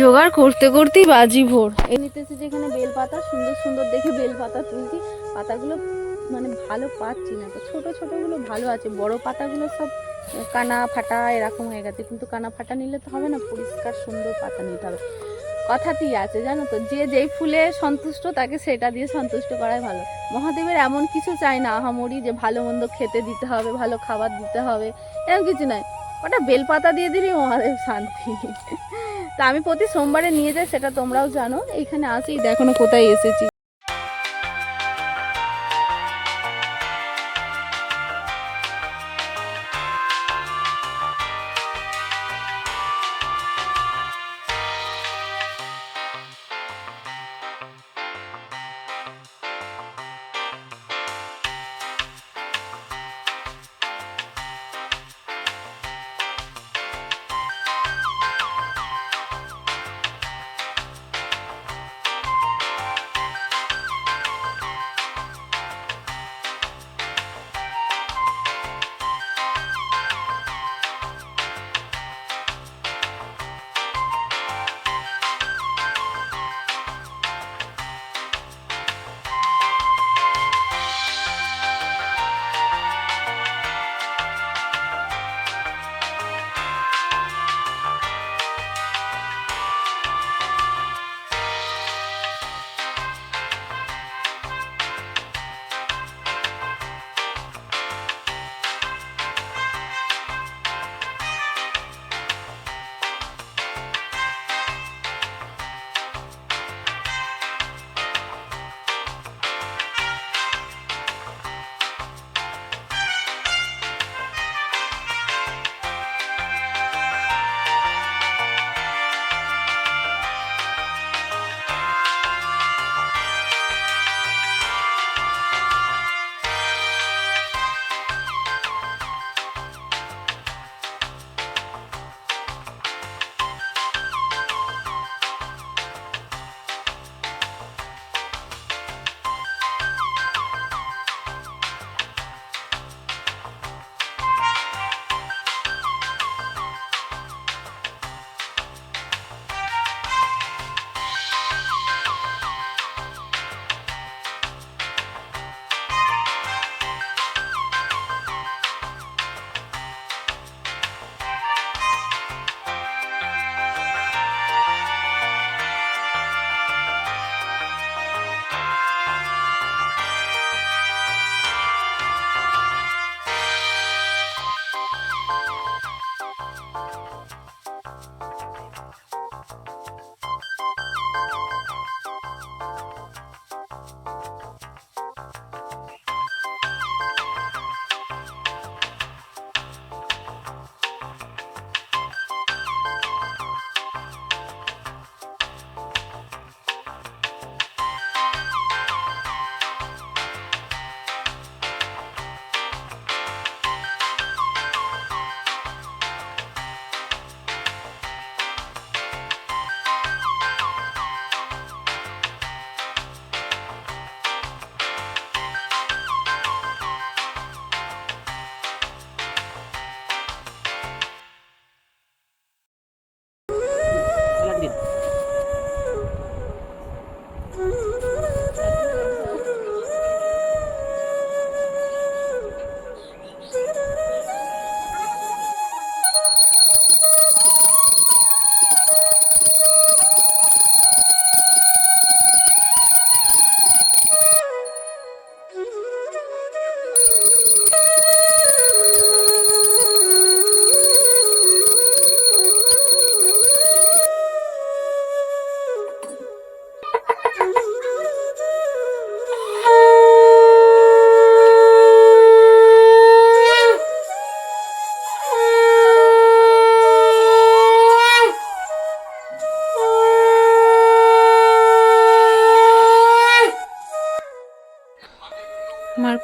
জোগাড় করতে করতেই বাজি ভোর। এমনিতেছে যেখানে বেল পাতা সুন্দর সুন্দর দেখে বেল পাতা তুলছি। পাতাগুলো মানে ভালো পাচ্ছি না। তো ছোট ছোটোগুলো ভালো আছে। বড় পাতাগুলো সব কানা ফাটা এরকম হয়ে গেছে। কিন্তু কানা ফাটা নিলে তো হবে না, পরিষ্কার সুন্দর পাতা নিতে হবে। কথাতেই আছে জানো তো? যে যেই ফুলে সন্তুষ্ট, তাকে সেটা দিয়ে সন্তুষ্ট করাই ভালো। মহাদেবের এমন কিছু চাই না, আহামরি, যে ভালো মন্দ খেতে দিতে হবে, ভালো খাবার দিতে হবে। এরকম কিছু নয় ওটা বেলপাতা দিয়ে দিলেই মহাদেব শান্তি। তা আমি প্রতি সোমবারে নিয়ে যাই সেটা তোমরাও জানো। এখানে আসি দেখো কোথায় এসেছি।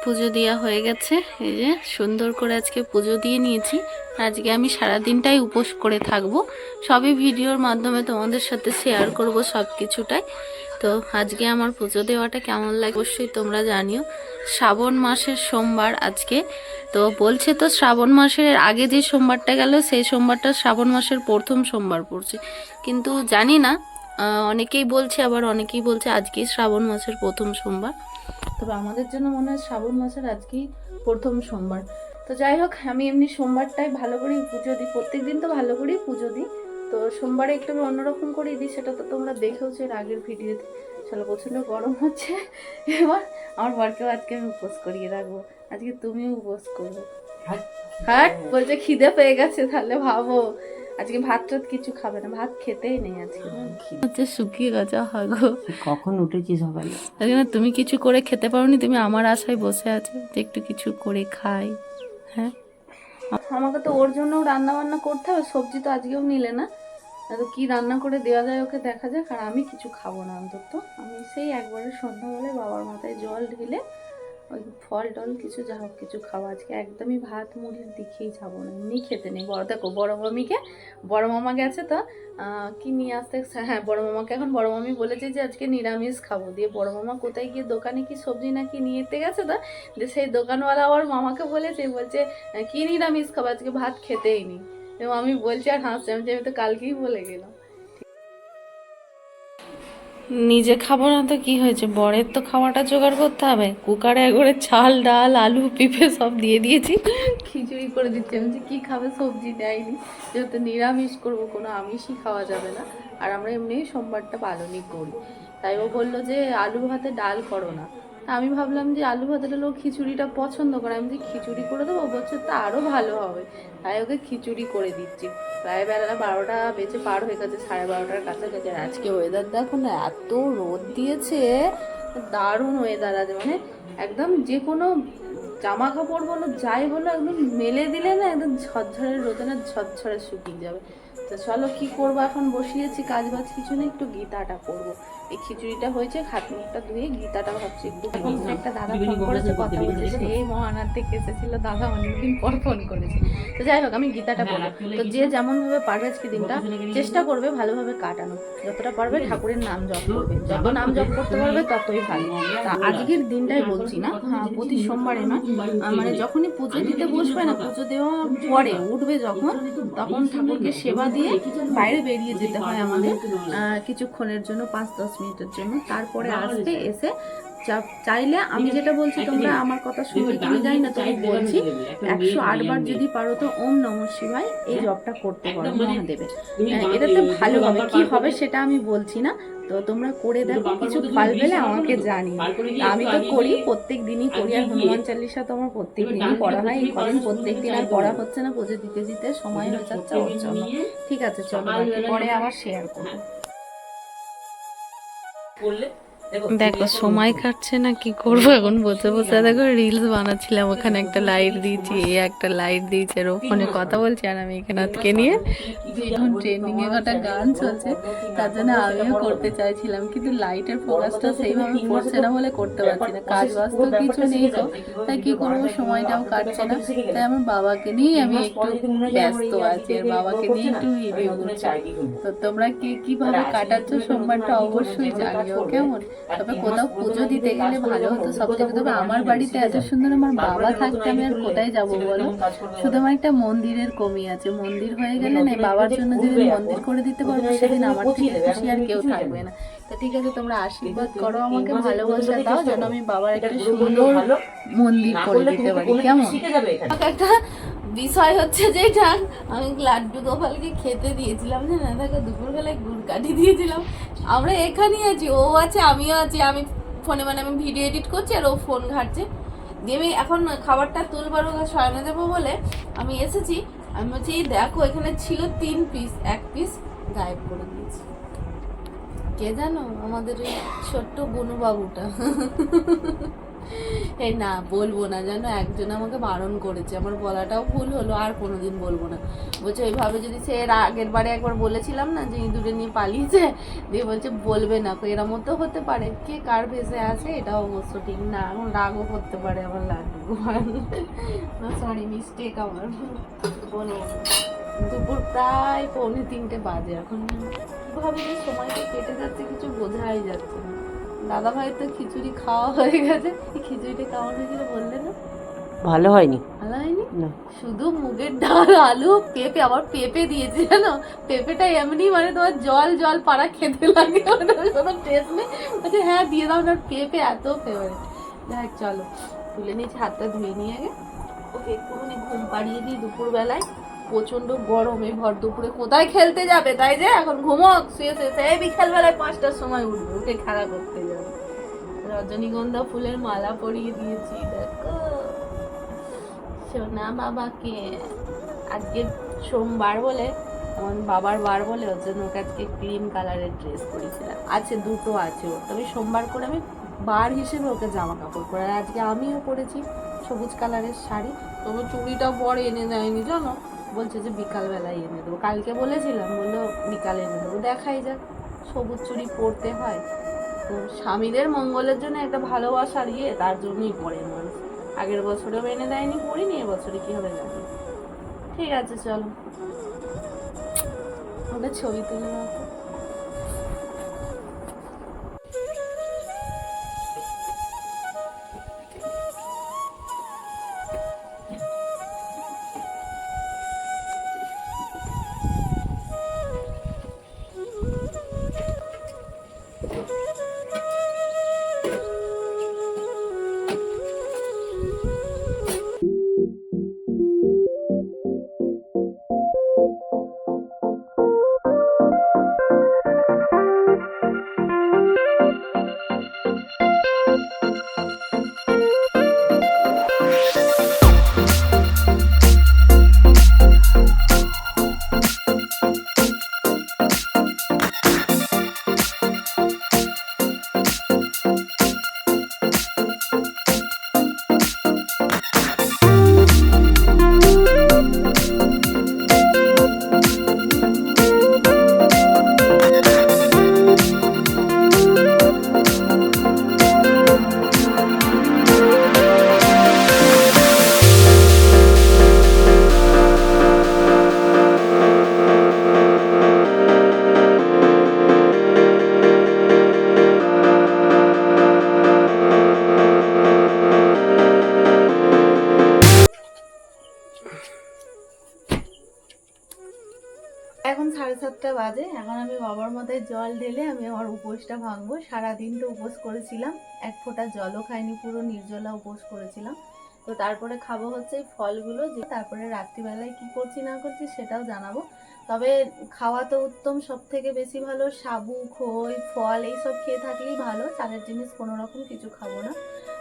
পুজো দেওয়া হয়ে গেছে। এই যে সুন্দর করে আজকে পুজো দিয়ে নিয়েছি। আজকে আমি সারা দিনটাই উপোস করে থাকব। সবই ভিডিওর মাধ্যমে তোমাদের সাথে শেয়ার করব সব কিছুটাই। তো আজকে আমার পুজো দেওয়াটা কেমন লাগে অবশ্যই তোমরা জানিও। শ্রাবণ মাসের সোমবার আজকে। তো বলছে তো শ্রাবণ মাসের আগে যে সোমবারটা গেল, সেই সোমবারটা শ্রাবণ মাসের প্রথম সোমবার পড়ছে। কিন্তু জানি না অনেকেই বলছে আবার অনেকেই বলছে আজকেই শ্রাবণ মাসের প্রথম সোমবার। তবে আমাদের জন্য মনে হয় শ্রাবণ মাসের আজকেই প্রথম সোমবার। তো যাই হোক আমি এমনি সোমবারটাই ভালো করেই পুজো দিই। প্রত্যেক দিন তো ভালো করেই পুজো দিই। তো সোমবারে একটু আমি অন্যরকম করেই দিই সেটা তো তোমরা দেখেওছো এর আগের ভিডিওতে। চলো প্রচণ্ড গরম হচ্ছে। এবার আমার বরকেও আজকে আমি উপোস করিয়ে রাখব। আজকে তুমিও উপোস করবে। হাট বলছে খিদে পেয়ে গেছে তাহলে ভাবো। আজকে ভাত টাত কিছু খাবে না ভাত খেতেই নেই আজকে। হচ্ছে শুকিয়ে গেছে হাগো কখন উঠেছি সকালে? আজকে না তুমি কিছু করে খেতে পারোনি তুমি আমার আশায় বসে আছো যে একটু কিছু করে খাই হ্যাঁ? আমাকে তো ওর জন্য রান্না বান্না করতে হবে সবজি তো আজকেও নিলে না। তো কি রান্না করে দেওয়া যায় ওকে দেখা যাক আর আমি কিছু খাব না অন্তত। আমি সেই একবারে সন্ধ্যাবেলায় বাবার মাথায় জল ঢেলে ওই ফল টল কিছু যা হোক কিছু খাওয়া আজকে একদমই ভাত মুড়ির দিকেই যাব না এমনি খেতে নেই। বড় দেখো বড় মামিকে বড় মামা গেছে তো কি নিয়ে আসতে হ্যাঁ বড় মামাকে এখন বড় মামি বলেছে যে আজকে নিরামিষ খাব। দিয়ে বড় মামা কোথায় গিয়ে দোকানে কি সবজি নাকি নিয়ে যেতে গেছে তো যে সেই দোকানওয়ালা আবার মামাকে বলেছে বলছে আহ, কি নিরামিষ খাব? আজকে ভাত খেতেই নি আমি বলছি আর হাসছি আমি তো কালকেই বলে গেলাম। নিজে খাব না তো কি হয়েছে? বরের তো খাওয়াটা জোগাড় করতে হবে। কুকারে একবারে চাল, ডাল, আলু, পিঁপে সব দিয়ে দিয়েছি। খিচুড়ি করে দিচ্ছি। আমি যে কী খাবে? সবজি দেয়নি। যেহেতু নিরামিষ করব, কোনো আমিষই খাওয়া যাবে না। আর আমরা এমনি সোমবারটা পালনই করি। তাই ও বলল যে, আলু ভাতে ডাল করো না। আমি ভাবলাম যে আলু ভাতে ডাল ও খিচুড়িটা পছন্দ করে, আমি যে খিচুড়ি করে দেবো? বলছে, তা আরও ভালো হবে। তাই ওকে খিচুড়ি করে দিচ্ছি। প্রায় বেলা বারোটা বেজে পার হয়ে গেছে, সাড়ে বারোটার কাছাকাছি। আর আজকে ওয়েদার দেখো না, এত রোদ দিয়েছে, দারুণ ওয়েদার আছে। মানে একদম যে কোনো জামা কাপড় বলো, যাই বলো, একদম মেলে দিলে না একদম ঝরঝরে রোদে না, ঝরঝরে শুকিয়ে যাবে। তো চলো কি করব, এখন বসিয়েছি কাজ বাজ কিছু নেই একটু গীতাটা করব এই খিচুড়িটা হয়েছে মুখটা ধুয়ে গীতাটা ভাবছি একটু একটা দাদা ফোন করেছে কথা বলছে সেই মহানার থেকে এসেছিল দাদা অনেকদিন পর ফোন করেছে। তো যাই হোক আমি গীতাটা বলব। তো যে যেমন ভাবে পারবে আজকে দিনটা চেষ্টা করবে ভালোভাবে কাটানো। যতটা পারবে ঠাকুরের নাম জপ করবে। যত নাম জপ করতে পারবে ততই ভালো। তা আজকের দিনটাই বলছি না। হ্যাঁ প্রতি সোমবারে না মানে যখনই পুজো দিতে বসবে না পুজো দেওয়ার পরে উঠবে যখন তখন ঠাকুরকে সেবা দিয়ে বাইরে বেরিয়ে যেতে হয় আমাদের কিছুক্ষণের জন্য পাঁচ দশ মিনিটের জন্য। তারপরে আসবে এসে চাইলে আমি যেটা বলছি তোমরা আমার কথা শুনবে তুমি জানি না তবু বলছি একশো আটবার যদি পারো তো ওম নম শিবায় এই জবটা করতে পারো মহাদেবের। আহ, এটাতে ভালো হবে। কি হবে সেটা আমি বলছি না। তো তোমরা করে দেখো কিছু ফল পেলে আমাকে জানি আমি তো করি প্রত্যেক দিনই করি আর হনুমান চালিশা তো আমার প্রত্যেক দিনই পড়া হয় এই কদিন প্রত্যেক দিন আর পড়া হচ্ছে না পুজো দিতে দিতে সময় হয়ে যাচ্ছে ওর জন্য ঠিক আছে চলো পরে আবার শেয়ার করব। করলে দেখো সময় কাটছে না কি করব এখন? বসে বসে দেখো রিলস বানাচ্ছিলাম ওখানে একটা লাইট দিয়েছি এ একটা লাইট দিয়েছে আর ওখানে কথা বলছি আর আমি এখানে আজকে নিয়ে এখন ট্রেন্ডিং এ একটা গান চলছে তার জন্য আমিও করতে চাইছিলাম কিন্তু লাইটের ফোকাসটা সেইভাবে পড়ছে না বলে করতে পারছি না। কাজ বাজ তো কিছু নেই তো তাই কি করব? সময়টাও কাটছে না তাই আমার বাবাকে নিয়ে আমি একটু ব্যস্ত আছি আর বাবাকে নিয়ে একটু ভিডিও করছি। তো তোমরা কে কীভাবে কাটাচ্ছ সোমবারটা অবশ্যই জানিও কেমন? তবে কোথাও পুজো দিতে গেলে ভালো হতো সব থেকে তবে আমার বাড়িতে এত সুন্দর আমার বাবা থাকতে আমি আর কোথায় যাব বলো? শুধু আমার একটা মন্দিরের কমি আছে মন্দির হয়ে গেলে না বাবার জন্য যদি মন্দির করে দিতে পারব সেদিন আমার থেকে খুশি আর কেউ থাকবে না। তো ঠিক আছে তোমরা আশীর্বাদ করো আমাকে ভালোবাসা দাও যেন আমি বাবার একটা সুন্দর মন্দির করে দিতে পারি। কেমন? একটা বিষয় হচ্ছে যেটা আমি লাড্ডু গোপালকে খেতে দিয়েছিলাম যে না দেখো, দুপুরবেলায় গুড় কাটি দিয়েছিলাম। আমরা এখানেই আছি, ও আছে, আমিও আছি, আমি ফোনে মানে আমি ভিডিও এডিট করছি আর ও ফোন ঘাটছে। দিয়ে আমি এখন খাবারটা তুলবার শয়নে দেবো বলে আমি এসেছি। আমি বলছি দেখো, এখানে ছিল তিন পিস এক পিস গায়েব করে দিয়েছি। কে জানো? আমাদের ওই ছোট্ট বনুবাবুটা। এই না, বলব না, যেন একজন আমাকে বারণ করেছে। আমার বলাটাও ভুল হলো, আর কোনোদিন বলব না। বলছে ওইভাবে যদি সে এর আগের বারে একবার বলেছিলাম না যে ইঁদুরে নিয়ে পালিয়েছে? দিয়ে বলছে, বলবে না এরম তো হতে পারে। কে কার ভেসে আছে, এটাও অবশ্য ঠিক না। এখন রাগও করতে পারে আমার লাড্ডু সরি মিস্টেক আমার। দুপুর প্রায় পৌনে তিনটে বাজে। এখন কীভাবে সময়টা কেটে যাচ্ছে, কিছু বোঝাই যাচ্ছে না। দাদা ভাইয়ের তো খিচুড়ি খাওয়া হয়ে গেছে। খিচুড়িটা কেমন হয়েছিল বললে না? ভালো হয়নি। ভালো হয়নি? না। শুধু মুগের ডাল আলু পেঁপে আবার পেঁপে দিয়েছে জানো? পেঁপেটা এমনি মানে তোমার জল জল পাড়া খেতে লাগে। কোনো টেস্ট নেই। বলছে হ্যাঁ দিয়ে দাও না পেঁপে এত ফেভারিট দেখ চলো। তুলে নিয়েছি হাতটা ধুয়ে নিয়ে আগে। ওকে একটুখানি ঘুম পাড়িয়ে দিই দুপুরবেলায়। প্রচণ্ড গরমে ভর দুপুরে কোথায় খেলতে যাবে, তাই যে এখন ঘুমোক, শুয়ে শুয়ে পাঁচটার সময় উঠবে, উঠে খেলা করতে যাবে। রজনীগন্ধা ফুলের মালা পরিয়ে দিয়েছি, দেখো। সোনা বাবাকে, আজকে সোমবার বলে, আমার বাবার বার বলে, ওর জন্য ওকে আজকে ক্রিম কালারের ড্রেস পরিয়েছিলাম। আছে, দুটো আছে ওর, তবে সোমবার করে আমি বার হিসেবে ওকে জামা কাপড় পরে আজকে আমিও পরেছি সবুজ কালারের শাড়ি, তবে চুড়িটা বড় এনে দেয়নি, জানো? বলছে যে বিকালবেলায় এনে দেবো। কালকে বলেছিলাম, বলল বিকালে এনে দেবো। দেখাই যাক, সবুজ চুরি পড়তে হয়। তো স্বামীদের মঙ্গলের জন্য একটা ভালোবাসার ইয়ে তার জন্যই পরে মানুষ আগের বছরেও এনে দেয়নি পড়িনি এবছরে কী হবে জানি ঠিক আছে, চলো। ওটা ছবি তুলে এখন সাড়ে সাতটা বাজে, এখন আমি বাবার মাথায় জল ঢেলে আমি আমার উপোসটা ভাঙবো। সারাদিন তো উপোস করেছিলাম, এক ফোঁটা জলও খাইনি, পুরো নির্জলা উপোস করেছিলাম। তো তারপরে খাব হচ্ছে এই ফলগুলো, যে তারপরে রাত্রিবেলায় কি করছি না করছি সেটাও জানাব। তবে খাওয়া তো উত্তম সব থেকে বেশি ভালো সাবু, খই, ফল, এইসব খেয়ে থাকলেই ভালো, চালের জিনিস কোনো রকম কিছু খাব না।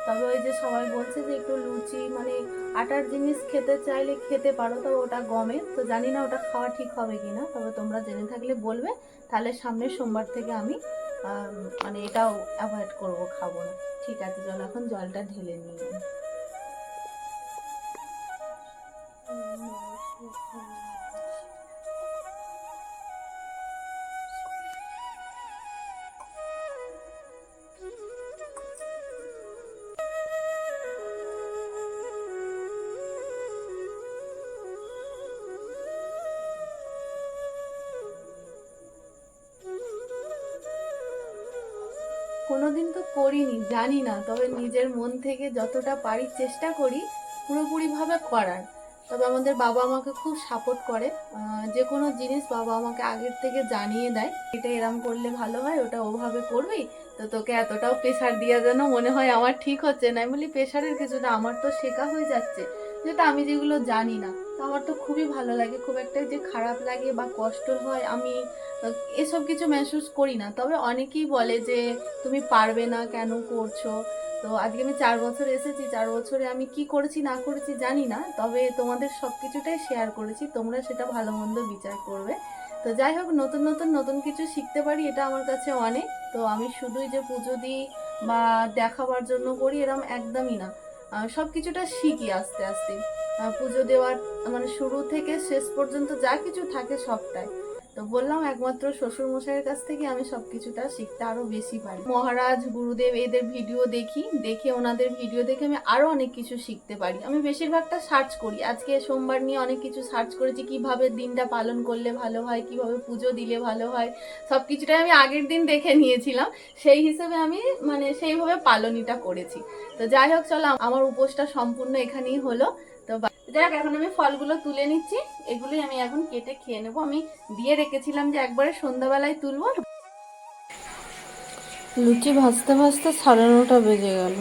তবে ওই যে সবাই বলছে যে একটু লুচি মানে আটার জিনিস খেতে চাইলে খেতে পারো, তবে ওটা গমের তো জানি না ওটা খাওয়া ঠিক হবে কি না তবে তোমরা জেনে থাকলে বলবে। তাহলে সামনের সোমবার থেকে আমি মানে এটাও অ্যাভয়েড করব, খাব না। ঠিক আছে, চলো এখন জলটা ঢেলে নিই। কোনোদিন তো করিনি, জানি না। তবে নিজের মন থেকে যতটা পারি চেষ্টা করি, পুরোপুরিভাবে করার। তবে আমাদের বাবা আমাকে খুব সাপোর্ট করে। যে কোনো জিনিস বাবা আমাকে আগের থেকে জানিয়ে দেয়। এটা এরম করলে ভালো হয়, ওটা ওভাবে করবি, তো তোকে এতটাও প্রেশার দিয়ে যেন মনে হয় আমার ঠিক হচ্ছে না। আমি বলি প্রেশারের কিছু না, আমার তো শেখা হয়ে যাচ্ছে। যেটা আমি যেগুলো জানি না। তো আমার তো খুবই ভালো লাগে, খুব একটা যে খারাপ লাগে বা কষ্ট হয় আমি এসব কিছু মেহসুস করি না। তবে অনেকেই বলে যে, তুমি পারবে না কেন করছ? তো আজকে আমি চার বছর এসেছি, চার বছরে আমি কি করেছি, না করেছি জানি না। তবে তোমাদের সব কিছুটাই শেয়ার করেছি, তোমরা সেটা ভালো মন্দ বিচার করবে। তো যাই হোক, নতুন নতুন নতুন কিছু শিখতে পারি, এটা আমার কাছে অনেক। তো আমি শুধুই যে পুজো দিই বা দেখাবার জন্য করি, এরম একদমই না। সব কিছুটা শিখি আস্তে আস্তে। পুজো দেওয়ার মানে শুরু থেকে শেষ পর্যন্ত যা কিছু থাকে সবটাই। তো বললাম, একমাত্র শ্বশুর মশাইয়ের কাছ থেকে আমি সবকিছুটা শিখতে আরও বেশি পারি। মহারাজ, গুরুদেব, এদের ভিডিও দেখি, দেখে ওনাদের ভিডিও দেখে আমি আরও অনেক কিছু শিখতে পারি। আমি বেশিরভাগটা সার্চ করি। আজকে সোমবার নিয়ে অনেক কিছু সার্চ করেছি, কীভাবে দিনটা পালন করলে ভালো হয়, কীভাবে পুজো দিলে ভালো হয় সব কিছুটাই আমি আগের দিন দেখে নিয়েছিলাম। সেই হিসেবে আমি মানে সেইভাবে পালনইটা করেছি। তো যাই হোক, চলো, আমার উপোসটা সম্পূর্ণ এখানেই হলো। যাক এখন আমি ফলগুলো তুলে নিচ্ছি। এগুলোই আমি এখন কেটে খেয়ে নেব। আমি দিয়ে রেখেছিলাম যে একবারে সন্ধ্যাবেলায় তুলবো। লুচি ভাজতে ভাজতে সাড়ে নটা বেজে গেল।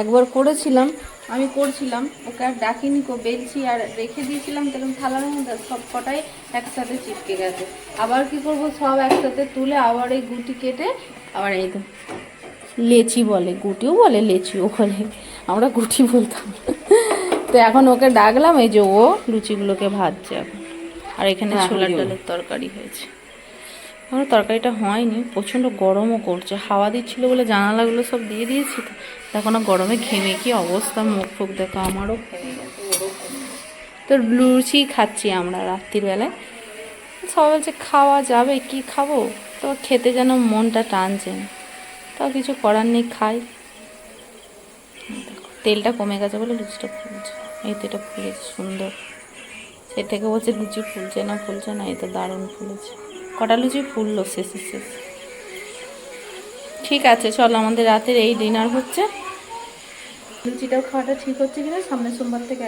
একবার করেছিলাম, আমি করছিলাম। ওকে আর ডাকিনি কো বেলছি আর রেখে দিয়েছিলাম। তখন থালার মধ্যে সব কটাই একসাথে চিপকে গেছে। আবার কি করব? সব একসাথে তুলে আবার এই গুটি কেটে আবার এই তো লেচি বলে, গুটিও বলে, লেচিও বলে। আমরা গুটি বলতাম তো এখন ওকে ডাকলাম এই যে ও লুচিগুলোকে ভাজছে এখন। আর এখানে ছোলার ডালের তরকারি হয়েছে। আমার তরকারিটা হয়নি প্রচণ্ড গরমও করছে। হাওয়া দিচ্ছিল বলে জানালাগুলো সব দিয়ে দিয়েছি তো এখন গরমে ঘেমে কি অবস্থা মুখ ফুক দেখো আমারও। তো লুচি খাচ্ছি আমরা রাত্রির বেলায়। সবাই বলছে খাওয়া যাবে কি খাব? তো খেতে যেন মনটা টানছে না। তাও কিছু করার নেই খাই। তেলটা কমে গেছে বলে লুচিটা এই তো এটা ফুলেছে সুন্দর। সে থেকে বলছে লুচি ফুলছে না ফুলছে না, এই তো দারুণ ফুলেছে। কটা লুচি ফুললো? শেষে, শেষ ঠিক আছে, চলো আমাদের রাতের এই ডিনার হচ্ছে। লুচিটাও খাওয়াটা ঠিক হচ্ছে কিনা? সামনের সোমবার থেকে